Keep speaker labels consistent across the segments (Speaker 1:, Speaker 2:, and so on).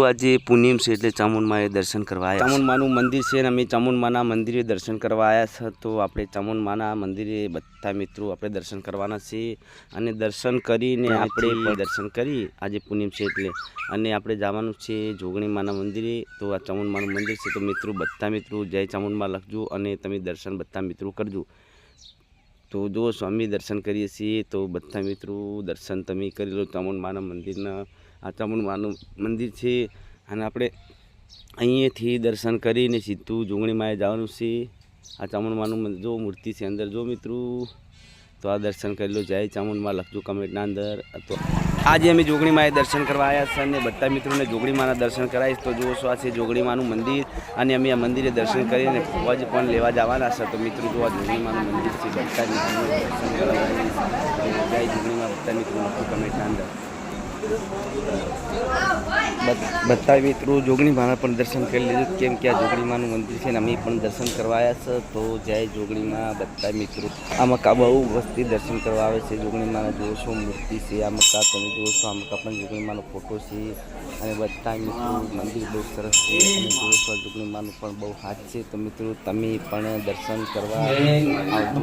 Speaker 1: આજે પૂનમ છે એટલે ચામુંડમાએ દર્શન કરવા આવ્યા ચામુંડમાનું મંદિર છે અને અમે ચામુંડમાના મંદિરે દર્શન કરવા આવ્યા છે. તો આપણે ચામુંડમાના મંદિરે બધા મિત્રો આપણે દર્શન કરવાના છે અને દર્શન કરીને આપણે દર્શન કરી. આજે પૂનમ છે એટલે. અને આપણે જવાનું છે જોગણીમાના મંદિરે. તો આ ચામુંડમાનું મંદિર છે. તો મિત્રો બધા મિત્રો જય ચામુંડમાં લખજો અને તમે દર્શન બધા મિત્રો કરજો. તો જો સ્વામી દર્શન કરીએ છીએ. તો બધા મિત્રો દર્શન તમે કરી લો. ચામુંડમાના મંદિરના આ ચામુંડમાનું મંદિર છે. અને આપણે અહીંયાથી દર્શન કરીને સીધું જોગણીમાએ જવાનું છે. આ ચામુંડમાનું જો મૂર્તિ છે અંદર, જો મિત્રો. તો આ દર્શન કરી લો. જય ચામુંડમાં લખજો કમેન્ટના અંદર. તો આજે અમે જોગણીમાએ દર્શન કરવા આવ્યા છે અને બધા મિત્રોને જોગણીમાના દર્શન કરાવીશ. તો જુઓ છો આ છે જોગણીમાનું મંદિર. અને અમે આ મંદિરે દર્શન કરીને ફોજ પણ લેવા જવાના છે. તો મિત્રો જો આ જોગણીમાનું મંદિર છે. બધા મિત્રો દર્શન કરવા જય જોગણીમાં બધા મિત્રો લખજો કમેન્ટના અંદર. બધ- મિત્રો જોગણી માના પણ દર્શન કરી લીધું કેમ કે આ જોગણીમાનું મંદિર છે ને અમે પણ દર્શન કરવા આવ્યા છે. તો જય જોગણીમાં બધા મિત્રો. આ મકા બહુ વસ્તી દર્શન કરવા આવે છે. જોગણીમાના જુઓ છો મૂર્તિ છે. આ મકા તમે જુઓ છો આ મકા પણ જોગણીમાનો ફોટો છે. અને બધા મિત્રો, મંદિર બહુ સરસ છે. અને જુઓ છો જોગણીમાનું પણ બહુ હાથ છે. તો મિત્રો, તમે પણ દર્શન કરવા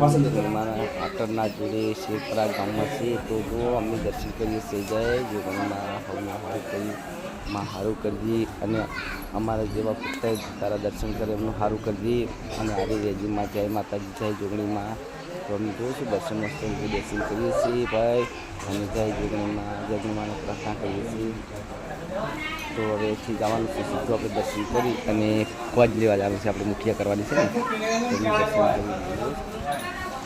Speaker 1: જોગણીમાના પાટણના જોડે શેરપરા ગામમાં છે. તો જો અમે દર્શન કરીએ છીએ. જય હારું કરી માં સારું કરજી અને અમારા જેવા પુત્ર તારા દર્શન કરે, એમનું સારું કરજી અને આવી રેજીમાં જય માતાજી, જય જોગણીમાં. તો અમે જોઈશું, દર્શન મસ્ત દર્શન કરીએ છીએ ભાઈ અને જય જોગણીમાં જગણીમાં પ્રાર્થના કરીએ છીએ. તો હવે અહીંથી જવાનું છે, સીધું આપણે દર્શન કરી અને કોજ લેવા જવાનું છે, આપણે મુઠિયા કરવાની છે ને. દર્શન કરી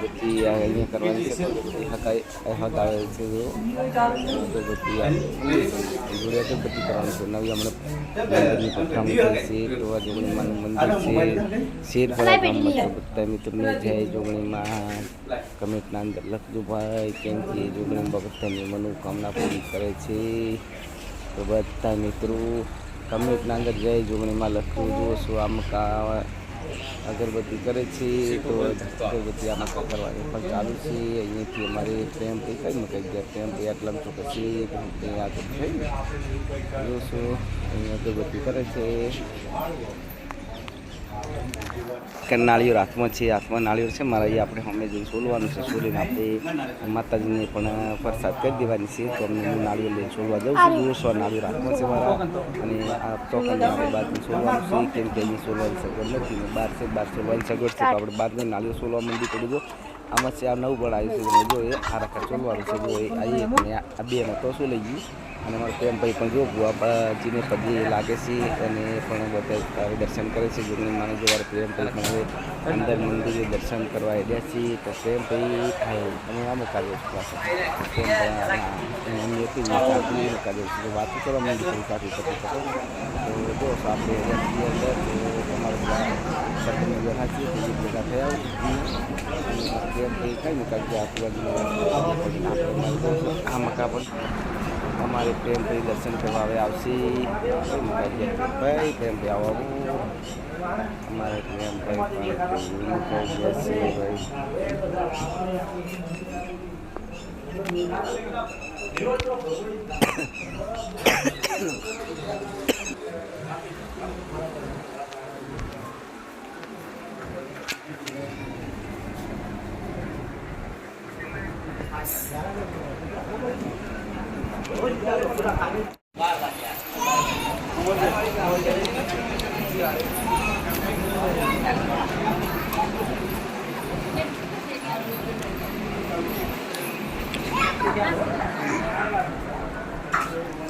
Speaker 1: બધી અહીંયા કરવાની છે હક આવે છે જો. તો બધી આ જોડે તો કરવાની છે. નવી હમણાં પથરામણી છે આ જોગણીમાનું મંદિર છે. શેર તો બધા મિત્રોને જય જોગણીમાં. કમેન્ટના અંદર લખજો ભાઈ કેમ કે જોગણીમાં બધાની મનોકામના પૂરી કરે છે. તો બધા મિત્રો કમેન્ટના અંદર જય જોગણીમાં લખવું જુઓ શું આમ કા અગરબત્તી કરે છે, તો અગરબત્તી આમાં કરવાની પણ ચાલુ છે. અહીંયાથી અમારે પ્રેમ એ કઈ મૂકાઈ ગયા? પ્રેમ પે આટલામાં તો પછી ત્યાં આગળ થઈ જુઓ શું, અહીંયા અગરબત્તી કરે છે. કે નાળિયેર હાથમાં છે, હાથમાં નાળિયેર છે. મારા અહીંયા આપણે સામે જઈને સોલવાનું છે. સોલીને આપણે માતાજીને પણ પ્રસાદ કરી દેવાની છે. તો અમને હું નાળિયેર લઈને સોલવા જાઉં છું. જુઓ સો નાળિયેર હાથમાં છે મારા. અને આ ચોકડીને બહારથી સોલવાનું છે. કેમ કે અહીં સોલવાની સગવડ નથી ને બહાર છે બહાર સોલવાની સગવડ છે. તો આપણે બહારને નાળિયેર સોલવા મંડી પડી જો. આમાં છે, આ નવું બળ આવ્યું છે જો એ આ રખા સોલવાનું છે જો આ એક ને આ બેમાં તો શું લઈ ગયું? અને મારા પ્રેમભાઈ પણ જો ભુવાજીને પગે લાગે છે, અને પણ બધા દર્શન કરે છે જેમની માને જો પ્રેમભાઈ પણ હવે અંદર મંદિરે દર્શન કરવા આવ્યા છીએ તો પ્રેમભાઈ અને આ મુકાવ્યો છે પ્રેમભાઈ એમની ચાકરી મુકાવ્યો છે. વાતો કરવા માંડી છે કાઢી શકો છો તો જો આપણે અંદર બેઠા છીએ બીજી ભેગા થયા પ્રેમભાઈ કઈ મુકાવી આજુબાજુ આ મકા પણ અમારે પ્રેમભાઈ દર્શન કરવા હવે આવશે કઈ મુકાઈ ભાઈ પ્રેમભાઈ આવો અમારે પ્રેમભાઈ ભાઈ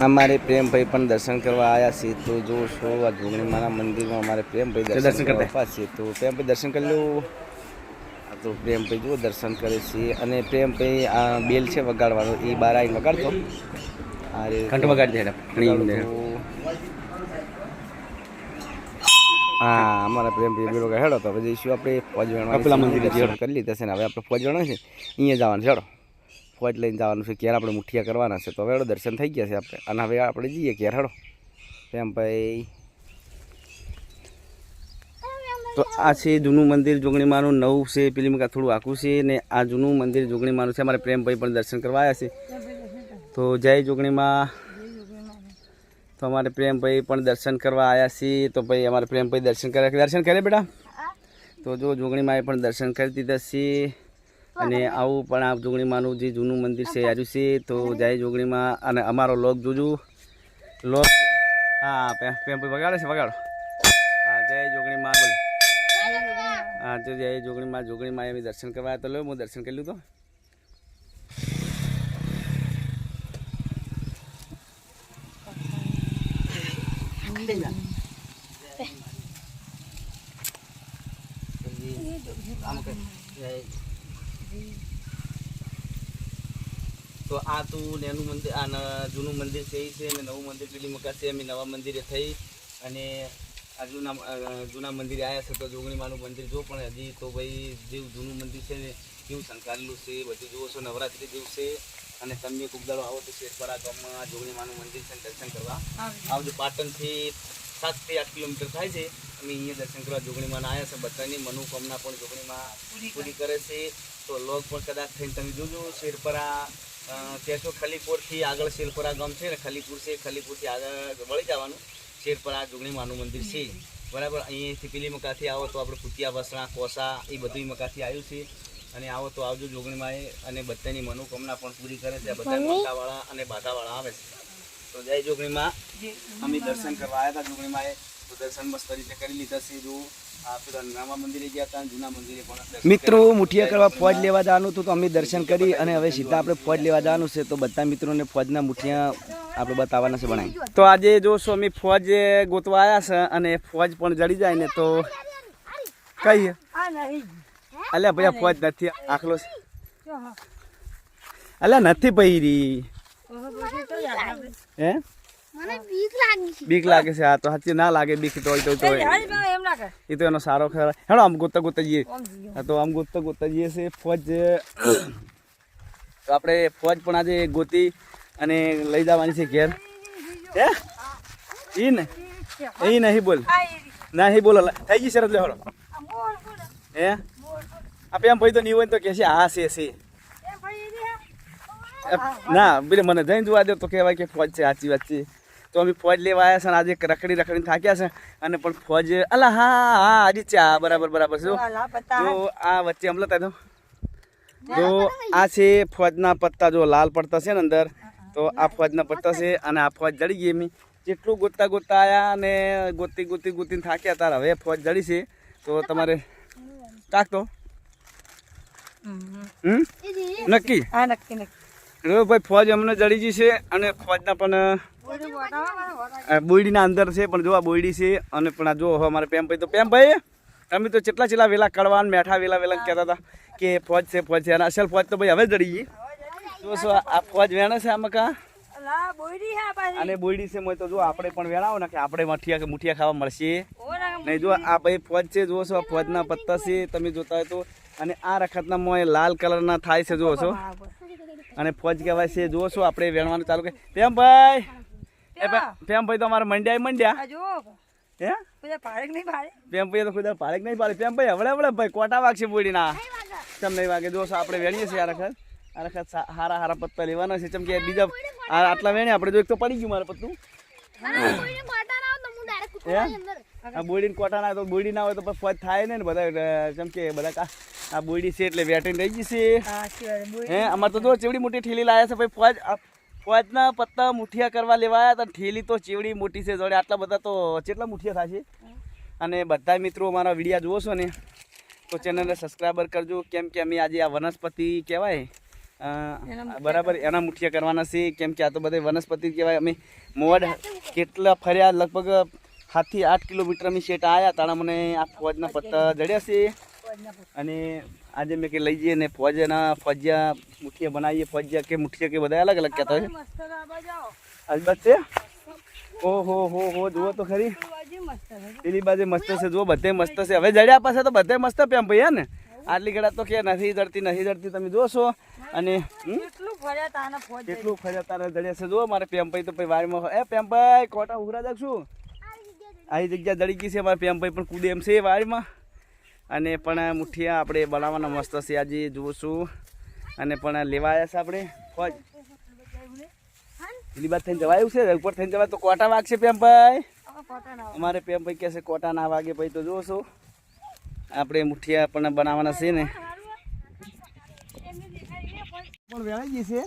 Speaker 1: અમારે પ્રેમભાઈ પણ દર્શન કરવા આવ્યા છે. તો જો છો આ મારા મંદિરમાં અમારે પ્રેમભાઈ દર્શન કરવા છે. તો પ્રેમભાઈ દર્શન કરી લો. તો પ્રેમભાઈ જુઓ દર્શન કરે છે. અને પ્રેમભાઈ આ બેલ છે વગાડવાનો એ બાર આવીને વગાડતો આ રે
Speaker 2: વગાડી દે
Speaker 1: હા અમારા પ્રેમભાઈ બેલ વગાડ. હેડો તો હવે જઈશું આપણે ફોજ
Speaker 2: પેલા મંદિરે
Speaker 1: કરી લીધા છે ને હવે આપણે ફોજ વેણવા છે અહીંયા જવાનું છે. હેડો. ફોજ લઈને જવાનું છે ક્યારે આપણે મુઠિયા કરવાના છે. તો હવે હેડો દર્શન થઈ ગયા છે આપણે. અને હવે આપણે જઈએ ક્યારે હેડો. પ્રેમભાઈ.
Speaker 2: તો આ છે જૂનું મંદિર જોગણીમાનું. નવું છે, પેલી થોડું આખું છે ને આ જૂનું મંદિર જોગણીમાનું છે. અમારે પ્રેમભાઈ પણ દર્શન કરવા આવ્યા છે. તો જય જોગણીમાં. તો અમારે પ્રેમભાઈ પણ દર્શન કરવા આવ્યા છીએ તો ભાઈ અમારે પ્રેમભાઈ દર્શન કરે દર્શન કરે બેટા? તો જો જોગણીમાએ પણ દર્શન કરી દીધા છે. અને આવું પણ આ જોગણીમાનું જે જૂનું મંદિર છે આવ્યું છે. તો જય જોગણીમાં. અને અમારો લોક જોજો. લોક હા, પ્રેમભાઈ વગાડે છે, વગાડો હા જય જોગણીમાં બોલ હા તો જોગણીમાં જોગણીમાં એમ દર્શન કરવા તો લો હું દર્શન કરી લીધું તો. આ તું નેનું મંદિર, આ જૂનું મંદિર છે એ છે અને નવું મંદિર પેલી મુકાશે અમે નવા મંદિરે થઈ અને આ જૂના જૂના મંદિરે આવ્યા છે તો જોગણીમાનું મંદિર જો પણ હજી તો ભાઈ જેવું જૂનું મંદિર છે ને કેવું શંકારેલું છે બધું જુઓ છો નવરાત્રી જેવું છે. અને તમે કુબદાળો આવો તો શેરપરા ગામમાં જોગણીમાનું મંદિર છે દર્શન કરવા. આવજો પાટણથી સાતથી આઠ કિલોમીટર થાય છે. અમે અહીંયા દર્શન કરવા જોગણીમાં આવ્યા છે બધાની. મનોકામના પણ જોગણીમાં પૂરી કરે. છે. તો લોગ પણ કદાચ થઈને તમે જોજો શેરપરા ત્યાં તો ખલીપુરથી આગળ શેરપરા ગામ છે ને ખલીપુર છે ખલીપુરથી આગળ વળી જવાનું. શેરપરા જોગણીમાનું મંદિર છે. બરાબર અહીંયાથી પેલી મકાથી આવો તો આપણે કુતિયા વસણા કોસા એ બધું મકાથી આવ્યું છે. અને આવો તો આવજો જોગણીમાં અને બધાની મનોકામના પણ પૂરી કરે છે. બધા મોટાવાળા અને બાધાવાળા આવે છે. તો જય જોગણીમાં અમે દર્શન કરવા આવ્યા હતા જોગણીમાં તો દર્શન મસ્ત રીતે કરી લીધા છે. જો આ પેલા નવા મંદિરે ગયા હતા જૂના મંદિરે પણ મિત્રો મુઠિયા કરવા ફોજ લેવા જવાનું હતું તો અમે દર્શન કરી અને હવે સીધા આપણે ફોજ લેવા જવાનું છે. તો બધા મિત્રોને ફોજના મુઠિયા આપણે બતાવવાના છે બનાવી તો આજે જોશો અમે ફોજ ગોતવા આવ્યા છે અને ફોજ પણ જડી જાય ને તો કઈ અલ્યા ભાઈ આ ફોજ નથી આખલો છે. અલ્યા નથી પહેરી. હે?
Speaker 1: બીક લાગી છે.
Speaker 2: આ તો સાચી ના લાગે બીક તો હોય તો તો એ તો એનો સારો ખરા હેડો આમ ગોતતા ગોતતા જઈએ. તો આમ ગોતતા ગોતતા જઈએ છે ફોજ તો આપણે ફોજ પણ આજે ગોતી અને લઈ જવાની છે ઘેર. હે? ઈ ને? એ નહીં બોલ. નહીં બોલો થઈ ગઈ શરત લે હળો હે? આપણે એમ ભાઈ તો નહીં હોય તો કે છે હા છે છે. ના બીજે મને જઈને જોવા દે તો કહેવાય કે ફોજ છે સાચી વાત છે. તો અમે ફોજ લેવા આવ્યા છે અને આજે રખડી રખડીને થાક્યા છે અને પણ ફોજ અલા હા હા આજે ચા બરાબર બરાબર છે. જો આ વચ્ચે હમલો થાય તો. તો આ છે ફોજના પત્તા જો લાલ પડતા છે ને અંદર. તો આ ફોજના પત્તા છે અને આ ફોજ જડી ગઈ એમ જેટલું ગોતતા ગોતતા આવ્યા અને ગોતી ગોતી ગોતીને થાક્યા તાર. હવે ફોજ જડી છે. તો તમારે તાકતો હમ નક્કી?
Speaker 3: હા નક્કી નક્કી.
Speaker 2: ભાઈ ફોજ અમને જડી ગઈ છે અને ફોજના પણ બોયડીના અંદર છે, પણ જો આ બોયડી છે અને પણ આ જો અમારે પેમભાઈ તો પેમભાઈ અમે તો કેટલા કેટલા વેલા કડવા મેઠા વેલા વેલા કહેતા હતા કે ફોજ છે ફોજ છે. અને અસલ ફોજ તો ભાઈ હવે જડી ગઈ. જો શું આ ફોજ વેણે છે આમાં કા? અને બોયડી છે મોય તો જો આપણે પણ વેણાવો ને કે આપણે મઠિયા કે મુઠિયા ખાવા મળશે. નહીં, જો આ ભાઈ ફોજ છે, જો છો ફોજના પત્તા છે, તમે જોતા હોય તો. અને આ રખતના મોય લાલ કલરના થાય છે જોવો છો અને ફોજ કહેવાય છે જુઓ શું આપણે વેણવાનું ચાલુ કરી પેમ ભાઈ એ ભાઈ તો અમારે મંડ્યા. મંડ્યા હે?
Speaker 3: બધા પાડે કે નહીં પાડે.
Speaker 2: પેમ ભાઈ તો ખુદ પાડે નહીં પાડે. પેમ ભાઈ હવડે હવડે ભાઈ કોટા વાગશે બોડીના. ચમ નહીં વાગે? જો આપણે વેણીએ છીએ આ રખત. હારા હારા પત્તા લેવાના છે. ચમ કે બીજા આટલા વેણે આપણે જો એક તો પડી ગયું મારે પત્તું.
Speaker 1: હું
Speaker 2: આ બોડીને કોટા ના હોય તો બોડી ના હોય તો પછી ફોજ થાય ને બધા જેમ કે બધા કા આ બોડી છે એટલે વેટીને રહી છે.
Speaker 3: હા
Speaker 2: અમારે તો જો ચેવડી મોટી ઠેલી લાયા છે ભાઈ ફોજ ફોજના પત્તા મુઠિયા કરવા લેવાયા હતા ઠેલી તો ચેવડી મોટી છે જોડે આટલા બધા તો કેટલા મુઠિયા થશે અને બધા મિત્રો અમારા વિડીયા જુઓ છો ને તો ચેનલને સબસ્ક્રાઈબર કરજો કેમ કે અમે આજે આ વનસ્પતિ કહેવાય બરાબર એના મુઠિયા કરવાના છે કેમ કે આ તો બધા વનસ્પતિ કહેવાય અમે મોડ કેટલા ફર્યા લગભગ સાતથી આઠ કિલોમીટર અમે સેટ આવ્યા તાણા મને આ ફોજના પત્તા જડ્યા છે. અને આજે મેં કે લઈ જઈએ ને ફોજના ફોજિયા મુઠિયા બનાવીએ. ફોજિયા કે મુઠિયા કે બધા અલગ અલગ કહેતા હોય. આજબાજ છે? ઓહો, હો હો, જુઓ તો ખરી. પેલી બાજુ મસ્ત છે. જુઓ, બધે મસ્ત છે. હવે જડ્યા પાસે તો બધે મસ્ત પેમ ભાઈ ને. આટલી ગળા તો કે નથી જડતી નથી જડતી. તમે જોશો અને?
Speaker 3: કેટલું ફર્યા
Speaker 2: તારા જડ્યા છે. જુઓ, મારે પેમ ભાઈ તો ભાઈ વાડીમાં એ પેમ ભાઈ કોટા ઉઘરા જાગશું. આવી જગ્યા દળી ગઈ છે. અમારે પ્રેમભાઈ પણ કૂદે એમ છે વાડીમાં. અને પણ મુઠિયા આપણે બનાવવાના મસ્ત છે. આજે જોશું અને પણ લેવા આવ્યા છે આપણે. પેલી બાદ થઈને જવાયું છે. ઉપર થઈને જવાય તો કોટા વાગશે
Speaker 3: પ્રેમભાઈ અમારે
Speaker 2: અમારે પેમભાઈ કહેશે કોટા ના વાગે ભાઈ. તો જોશો આપણે મુઠિયા પણ બનાવવાના છે ને. પણ વેળાઈ ગઈ છે.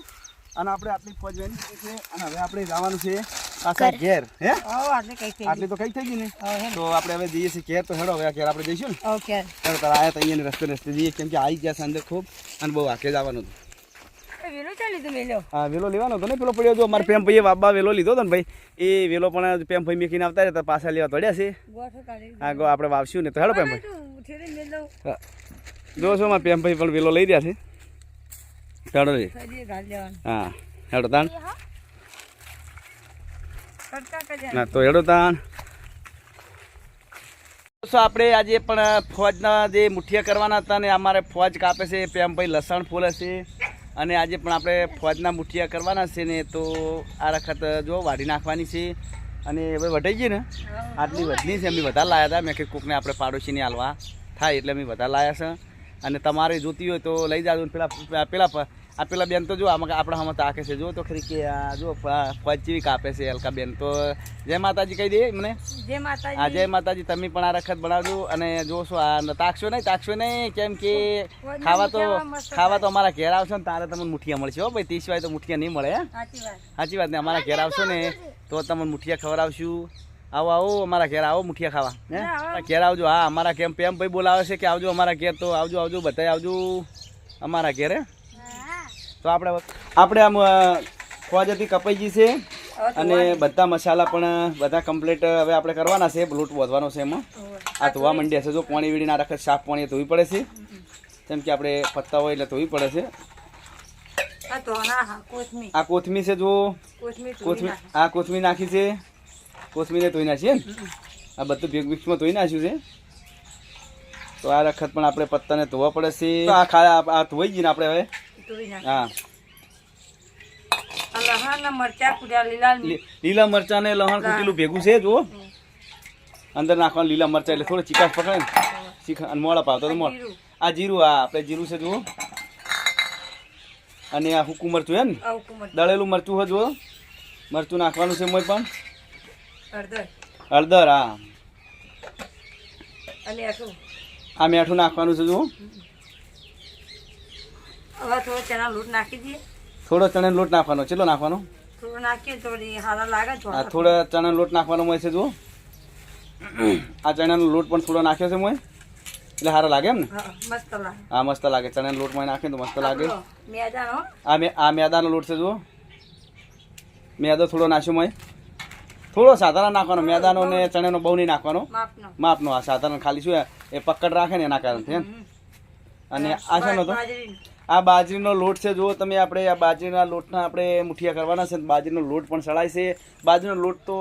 Speaker 2: અને આપણે આટલી ફોજ વહેલી છે. અને હવે આપણે જવાનું છે પાછા ઘેર. હે?
Speaker 3: આટલે કઈ થઈ
Speaker 2: આટલી તો કઈ થઈ ગઈ ને? તો આપણે હવે જઈએ છીએ ઘેર તો હેડો હવે ઘેર આપણે જઈશું ને.
Speaker 3: ઓકે.
Speaker 2: હેડો તારા આયા તો અહીંયા રસ્તે રસ્તે જઈએ કેમ કે આવી ગયા છે અંદર ખૂબ અને બહુ આકે જવાનું હતું.
Speaker 3: વેલો ચાલી તું મેલ્યો?
Speaker 2: હા વેલો લેવાનો હતો ને પેલો પડ્યો હતો. મારા પેમ ભાઈએ બાબા વેલો લીધો હતો ને ભાઈ. એ વેલો પણ પેમ ભાઈ મેકીને આવતા રહ્યા તો પાછા લેવા પડ્યા છે.
Speaker 3: ગોઠો
Speaker 2: હા ગો આપણે વાવશું ને તો હેડો પેમ ભાઈ. જો છો મારા પેમ ભાઈ પણ વેલો લઈ રહ્યા છે. હેડો રે હા હેડો તાણ. ના, તો હેડો તાણ. દોસ્તો આપણે આજે પણ ફોજના જે મુઠિયા કરવાના હતા ને, અમારે ફોજ કાપે છે પેમ ભાઈ લસણ ફોલે છે. અને આજે પણ આપણે ફોજના મુઠિયા કરવાના છે ને, તો આ વખત જો વાઢી નાખવાની છે. અને હવે વઢાઈ ગઈ ને? આટલી વધની છે, અમે વધારે લાયા હતા. મેં કે કોકને આપણે પાડોશીને હાલવા થાય એટલે અમે વધારે લાયા છે. અને તમારે જોતી હોય તો લઈ જાજો પેલા પેલા આ પેલા બેન તો જો આમાં આપણા હમણાં તાકે છે. જો તો ખરી કે આ જો ફ- જેવી કાપે છે અલકા બેન. તો જય માતાજી કહી દે મને.
Speaker 3: જય માતાજી.
Speaker 2: આ જય માતાજી તમે પણ આ રખત બનાવજો અને જોશો આ તાકશો નહીં તાકશો નહીં. કેમ કે ખાવા તો ખાવા તો અમારા ઘેર આવશો ને તારે તમને મુઠિયા મળશે. હો ભાઈ તે સિવાય તો મુઠિયા નહીં મળે
Speaker 3: સાચી વાત.
Speaker 2: ને અમારા ઘેર આવશો ને તો તમને મુઠિયા ખવડાવશું. આવો આવો અમારા ઘેર આવો મુઠિયા ખાવા હે? ઘેર આવજો. હા અમારા કેમ પેમ ભાઈ બોલાવે છે કે આવજો અમારા ઘેર તો આવજો આવજો બધા આવજો અમારા ઘેર હે? તો આપણે આપણે આમ અ, કપાઈ ગઈ છે. અને બધા મસાલા પણ બધા કમ્પ્લીટ હવે આપણે કરવાના છે. લોટ વધવાનો છે એમાં. આ ધોવા માંડ્યા છે. જો પાણી વીડીને આ રખત સાફ પાણી ધોવી પડે છે. જેમ કે આપણે પત્તા હોય એટલે ધોવી પડે છે.
Speaker 3: આ ના કોથમી
Speaker 2: છે જો.
Speaker 3: કોથમી
Speaker 2: આ કોથમી નાખી છે. કોથમીને ધોઈ નાખીએ ને આ બધું ભેગ મિક્સમાં ધોઈ નાખ્યું છે. તો આ વખત પણ આપણે પત્તાને ધોવા પડે છે. આ ખા આ- ધોઈ ગઈ ને આપણે હવે હા.
Speaker 3: લીલા
Speaker 2: મરચાં ને લહણ કૂટેલું ભેગું છે જુઓ. અંદર નાખવાનું લીલા મરચાં એટલે થોડું ચીકાશ પકડે ને. ચીખા અને મોળા પાવતો
Speaker 3: જીરું.
Speaker 2: આ જીરું હા આપણે જીરું છે જુઓ. અને આ હુકું મરચું હે ને? દળેલું મરચું હોય જુઓ. મરચું નાખવાનું છે મોય પણ. હળદર. હા. આ મીઠું નાખવાનું છે જુઓ.
Speaker 3: હવે થોડો ચણા લોટ નાખી દઈએ.
Speaker 2: થોડો ચણાનો લોટ નાખવાનો. ચેટલો નાખવાનો?
Speaker 3: થોડો નાખીએ તો હારા લાગે
Speaker 2: આ
Speaker 3: થોડા.
Speaker 2: થોડો ચણાનો લોટ નાખવાનો હોય છે જુઓ. આ ચણાનો લોટ પણ થોડો નાખ્યો છે મોય એટલે સારો લાગે એમ ને
Speaker 3: હા મસ્ત લાગે.
Speaker 2: હા મસ્ત લાગે. ચણાનો લોટમાં નાખે તો મસ્ત લાગે.
Speaker 3: મેદાનો
Speaker 2: આ મે આ મેદાનો લોટ છે જુઓ. મેદો થોડો નાખ્યો મોય થોડો સાધારણ નાખવાનો. મેદાનો ને ચણાનો બહુ નહીં નાખવાનો.
Speaker 3: માપનો.
Speaker 2: આ સાધારણ ખાલી શું એ પકડ રાખે ને એના કારણથી એમ. અને આ છે
Speaker 3: બાજરી
Speaker 2: આ બાજરીનો લોટ છે જો તમે આપણે આ બાજરીના લોટના આપણે મુઠિયા કરવાના છે બાજરીનો લોટ પણ સળાય છે. બાજરીનો લોટ તો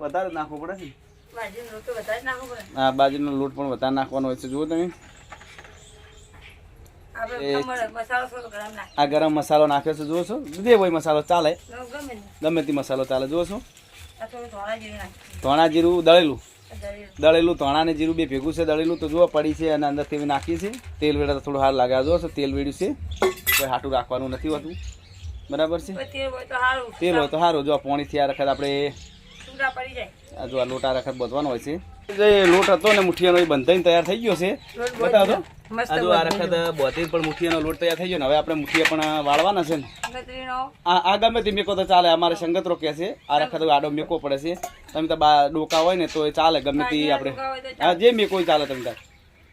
Speaker 2: વધારે નાખવો પડે છે હા
Speaker 3: બાજરીનો લોટ
Speaker 2: પણ વધારે નાખવાનો હોય છે જુઓ તમે. આ ગરમ મસાલો નાખ્યો છે જુઓ છો? જે હોય મસાલો ચાલે.
Speaker 3: ગમે
Speaker 2: તે. મસાલો ચાલે જુઓ છો? ધોણા જીરું દળેલું
Speaker 3: દળેલું.
Speaker 2: તણા ધોણા ને જીરું બે ભેગું છે દળેલું તો જુઓ પડી છે અને અંદર તેવી નાખી છે. તેલ વેડા થોડું હાર લાગે જુઓ તેલ વેડ્યું છે. કોઈ હાટું રાખવાનું નથી હોતું. બરાબર છે?
Speaker 3: તેલ હોય તો સારું
Speaker 2: જો પોણીથી આ રખત આપણે
Speaker 3: ચૂડા પડી જાય.
Speaker 2: આ જો આ લોટ રખત બધવાનો હોય છે. જે લોટ હતો ને મુઠિયાનો એ બંધાઈને તૈયાર થઈ ગયો છે. બતાવો તો. આ જો આ રખત બોધી પણ મુઠિયાનો લોટ તૈયાર થઈ ગયો ને હવે આપણે મુઠિયા પણ વાળવાના છે ને. આ આ ગમે તે મેકો તો ચાલે અમારે સંગતરો રોકે છે આ રખત આડો મેકો પડે છે. તમે તો બા ડોકા હોય ને તો એ ચાલે ગમે તે આપણે. હા જે મેકો ચાલે તમે તાર.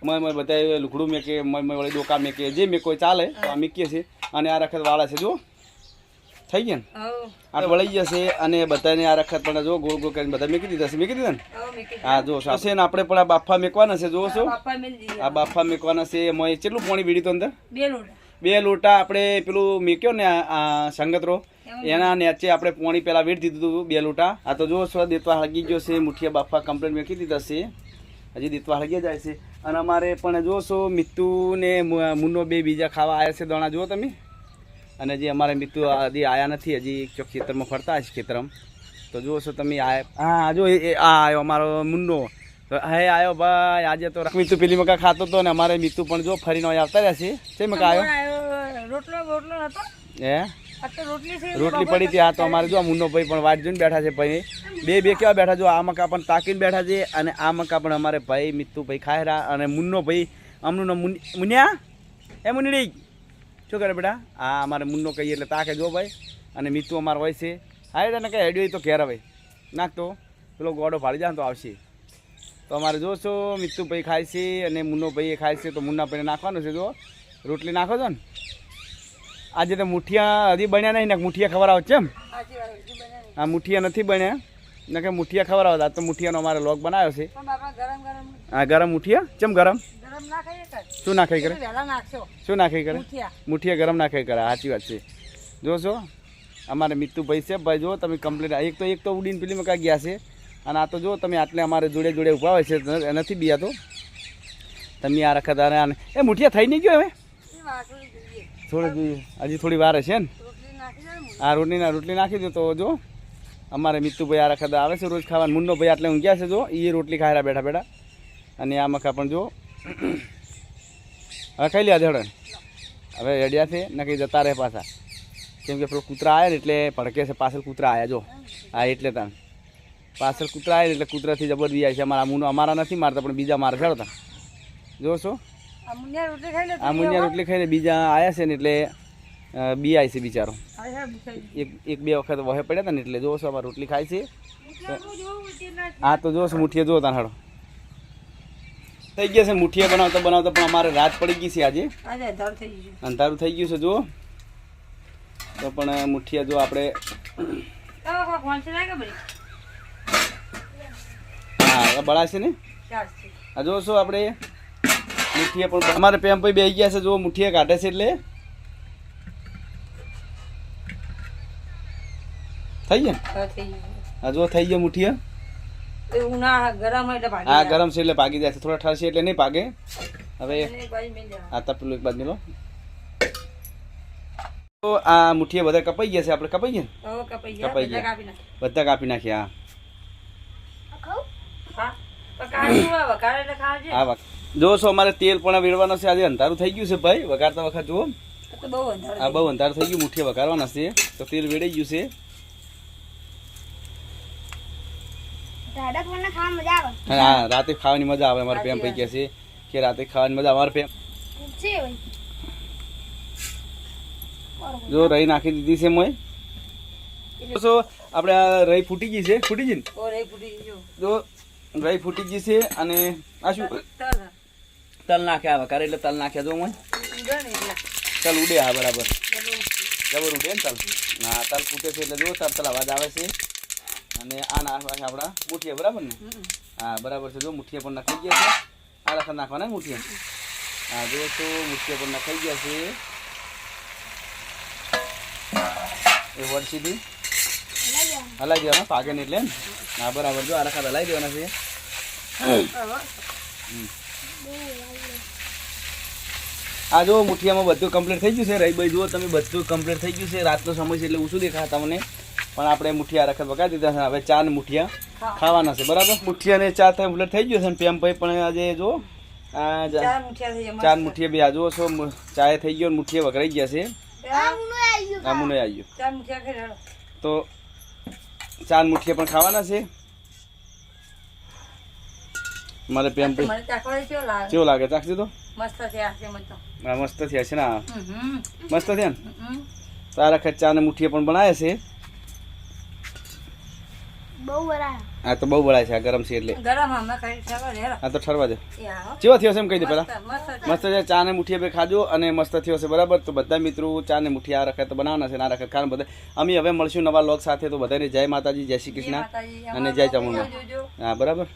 Speaker 2: મય મય બધા લુકડું મેકે મય મય વળી ડોકા મેકે જે મેકો ચાલે તો આ મેકીએ છીએ. અને આ રખત વાળા છે જો થઈ ગયા ને?
Speaker 3: હવ.
Speaker 2: આ વળી જશે અને બધાને આ રખત પણ જો ગોળ ગોળ કરીને બધા મેકી દીધા છે. મેકી દીધા ને? હા જો સાસે ને આપણે પણ આ બાફા મેકવાના છે
Speaker 3: જોશો
Speaker 2: આ બાફા મેકવાના છે એમાં કેટલું પાણી વીડી તો અંદર?
Speaker 3: બે લોટા.
Speaker 2: આપણે પેલું મેક્યો ને આ- સંગતરો એના નેચે આપણે પાણી પહેલાં વેડ દીધું હતું બે લોટા. આ તો જો છો દેતવા હળગી ગયો છે મુઠિયા બાફા કમ્પ્લેટ મેકી દીધા છે. હજી દીતવા હળગી જાય છે. અને અમારે પણ જોશો મિત્તુ ને મુન્નો બે બીજા ખાવા આવ્યા છે દોણા. જુઓ તમે. અને જે અમારે મિત્રો હજી આવ્યા નથી હજી ચોક ખેતરમાં ફરતા હશે ખેતરમાં. તો જુઓ છો તમે આ હા જો એ- આ આવ્યો અમારો મુન્નો. હે આવ્યો ભાઈ આજે તો મીતુ પેલી મકા ખાતો હતો ને અમારે મીતુ પણ જો ફરીને આવતા રહ્યા છે. છે મકા આવ્યો
Speaker 3: રોટલો રોટલો
Speaker 2: હે?
Speaker 3: રોટલી
Speaker 2: પડી હતી આ તો અમારે જો મુન્નો ભાઈ પણ વાટ જોઈને બેઠા છે ભાઈ. બે બે કેવા બેઠા જો આ મકા પણ તાકીને બેઠા છે અને આ મકા પણ અમારે ભાઈ મિત્તુ ભાઈ ખાયરા અને મુન્નો ભાઈ અમનું મુન્યા? એ મુન્ની શું કરે બેટા? આ અમારે મુન્નો કહીએ એટલે તાકે જો ભાઈ. અને મિત્રો અમારો હોય છે. હા એટલે ને કંઈ હેડ્યો તો ઘેર હવે નાખતો પેલો ગોડો ફાળી જાય તો આવશે. તો અમારે જોશો મિત્તુ ભાઈ ખાય છે અને મુન્નો ભાઈ એ ખાય છે. તો મુન્ના ભાઈને નાખવાનું છે જો. રોટલી નાખો છો ને? આજે તો મુઠિયા હજી બન્યા નહીં ને મુઠિયા ખબર છે એમ. આ મુઠિયા નથી બન્યા. ને કે મુઠિયા ખબર આજ તો મુઠિયાનો અમારે લોક બનાવ્યો છે.
Speaker 3: બાપા ગરમ
Speaker 2: મુઠિયા ચમ ગરમ? શું નાખાઈ કરે? શું નાખાઈ કરે?
Speaker 3: મુઠિયા
Speaker 2: ગરમ નાખાઈ કરે. સાચી વાત છે. જોશો અમારે મિત્તુ ભાઈ છે. ભાઈ જો તમે કમ્પ્લીટ એક તો એક તો ઉડીને પેલી મકા ગયા છે. અને આ તો જો તમે આટલે અમારે જોડે જોડે ઊભા હોય છે નથી બીયા તો. તમે આ રખત આને એ મુઠિયા થઈ નહીં ગયો હવે?
Speaker 3: થોડું જોઈએ.
Speaker 2: હજી થોડી વાર છે ને?
Speaker 3: રોટલી
Speaker 2: આ રોટલીના રોટલી નાખી દો તો જો. અમારે મિત્તુભાઈ આ રખત આવે છે રોજ ખાવાનું. મુન્નો ભાઈ આટલે ઊંઘ્યા છે જો. એ રોટલી ખાયરા બેઠા બેઠા. અને આ મખા પણ જુઓ. હવે ખાઈ લ્યા ધડે હવે રેડિયા છે નક્કી જતા રહે પાછા. કેમ કે પેલો કૂતરા આવ્યા ને એટલે ભડકે છે પાછળ કૂતરા આવ્યા જો. હા એટલે તાણ પાછળ કૂતરા આવ્યા ને એટલે કૂતરાથી જબર બી આવે છે. અમારા મુનો અમારા નથી મારતા પણ બીજા મારે છે તા જોશો
Speaker 3: આ મુનિયા રોટલી લે.
Speaker 2: ખાઈને બીજા આવ્યા છે ને એટલે બી આવી છે બિચારો.
Speaker 3: હા હા
Speaker 2: એક એક બે વખત વહે પડ્યા હતા ને એટલે જોશો અમારે રોટલી ખાય છે.
Speaker 3: ના
Speaker 2: આ તો જોશો મુઠીએ જો તાણ હાડો થઈ ગયા છે મુઠિયા બનાવતા બનાવતા પણ અમારે રાત પડી ગઈ છે આજે.
Speaker 3: અધાર થઈ ગયું
Speaker 2: છે. જુઓ. તો પણ મુઠિયા જો આપણે
Speaker 3: હા કોઈ છે
Speaker 2: ને?
Speaker 3: ચાર
Speaker 2: જો શું આપણે મુઠિયા પણ અમારે પેમ ભાઈ બેસી ગયા છે જો મુઠિયા કાઢે છે એટલે. થઈ ગયા? હા જો થઈ ગયા મુઠિયા.
Speaker 3: ઉના ગરમ એટલે ભાગી
Speaker 2: આ ગરમ છે એટલે ભાગી જાય છે. થોડા ઠરશે એટલે નહીં ભાગે. હવે
Speaker 3: મેલી.
Speaker 2: આ તપેલું એક બાદ લો તો આ મુઠીએ બધા કપાઈ ગયા છે? આપણે કપાઈ ગયા?
Speaker 3: કપાઈ ગયા. બધા કાપી
Speaker 2: નાખ્યા.
Speaker 3: હા.
Speaker 2: હા. જો છો અમારે તેલ પણ વેડવાનો છે. આજે અંધારું થઈ ગયું છે ભાઈ. વઘારતા વખત જુઓ.
Speaker 3: આ તો બહુ
Speaker 2: આ બહુ અંધારું થઈ ગયું. મુઠિયા વઘારવાના છે. તો તેલ વેડાઈ ગયું છે
Speaker 1: ઢાઢક મને ખાવા મજા આવે
Speaker 2: અને હા રાતે ખાવાની મજા આવે અમારે પેમ પૈકી છે કે રાતે ખાવાની મજા અમારે
Speaker 1: પ્રેમ.
Speaker 2: જો રહી નાખી દીધી છે મોય જો આપણે આ રહી ફૂટી ગઈ છે ફૂટી ગઈ ને? જો. રહી ફૂટી ગઈ છે અને આ શું?
Speaker 3: તલ
Speaker 2: નાખ્યા આવે કરે એટલે તલ નાખ્યા જો મોય
Speaker 3: ઉડે ને એટલે.
Speaker 2: તલ ઉડે હા બરાબર. જબર ઉડે ને તલ? ના તલ ફૂટે છે એટલે જો તલ તલ અવાજ આવે છે. અને આ નાખવા આપણા મુઠિયા બરાબર ને? હા બરાબર છે. જો મુઠિયા પણ નખાઈ ગયા છે. આ રાખા નાખવાના ને મુઠિયા? હા જો તો મુઠિયા પણ નખાઈ ગયા છે. એ વરસીથી હલાવી દેવાના પાકે ને એટલે હા બરાબર. જો આ રાખા હલાઈ દેવાના છે. આ જો મુઠિયામાં બધું કમ્પ્લીટ થઈ ગયું છે. રહી ભાઈ જુઓ તમે બધું કમ્પ્લીટ થઈ ગયું છે. રાતનો સમય છે એટલે ઓછું દેખાતા તમને. પણ આપણે મુઠિયા રખત વગાડી દીધા છે. હવે ચાર મુઠિયા ખાવાના છે. બરાબર? મુઠિયા ને ચાર થાય ઉલટ થઈ ગયું છે ને પેમ ભાઈ પણ આજે જો આ
Speaker 3: ચાર મુઠિયા મસ્ત.
Speaker 2: મુઠિયા બી આજુ છો ચાય થઈ ગયો ને મુઠિયા વઘરાઈ ગયા છે.
Speaker 1: આ મુનો આવી ગયો.
Speaker 2: તો ચાર મુઠિયા પણ ખાવાના છે. મારે પ્રેમ ભાઈ
Speaker 3: કેવો લાગે?
Speaker 2: ચાખજો તો.
Speaker 3: મસ્ત થયા છે
Speaker 2: ને મસ્ત થયા છે ને. મસ્ત થયા ને?
Speaker 3: હમ.
Speaker 2: ખર્ચા અને મુઠિયા પણ બનાવે છે. આ તો બહુ બળાય છે આ ગરમ છે એટલે. આ તો ઠરવા દે. ચેવો થયો છે એમ કહી દે પેલા
Speaker 3: મસ્ત
Speaker 2: છે. ચા ને મુઠીએ બે ખાજો અને મસ્ત થયો છે બરાબર? તો બધા મિત્રો ચા ને મુઠી આ તો બનાવવાના છે ના રખે કારણ બધા. અમે હવે મળશું નવા લોક સાથે તો બધાને જય માતાજી જય શ્રી કૃષ્ણ અને જય ચામુંડા. હા બરાબર?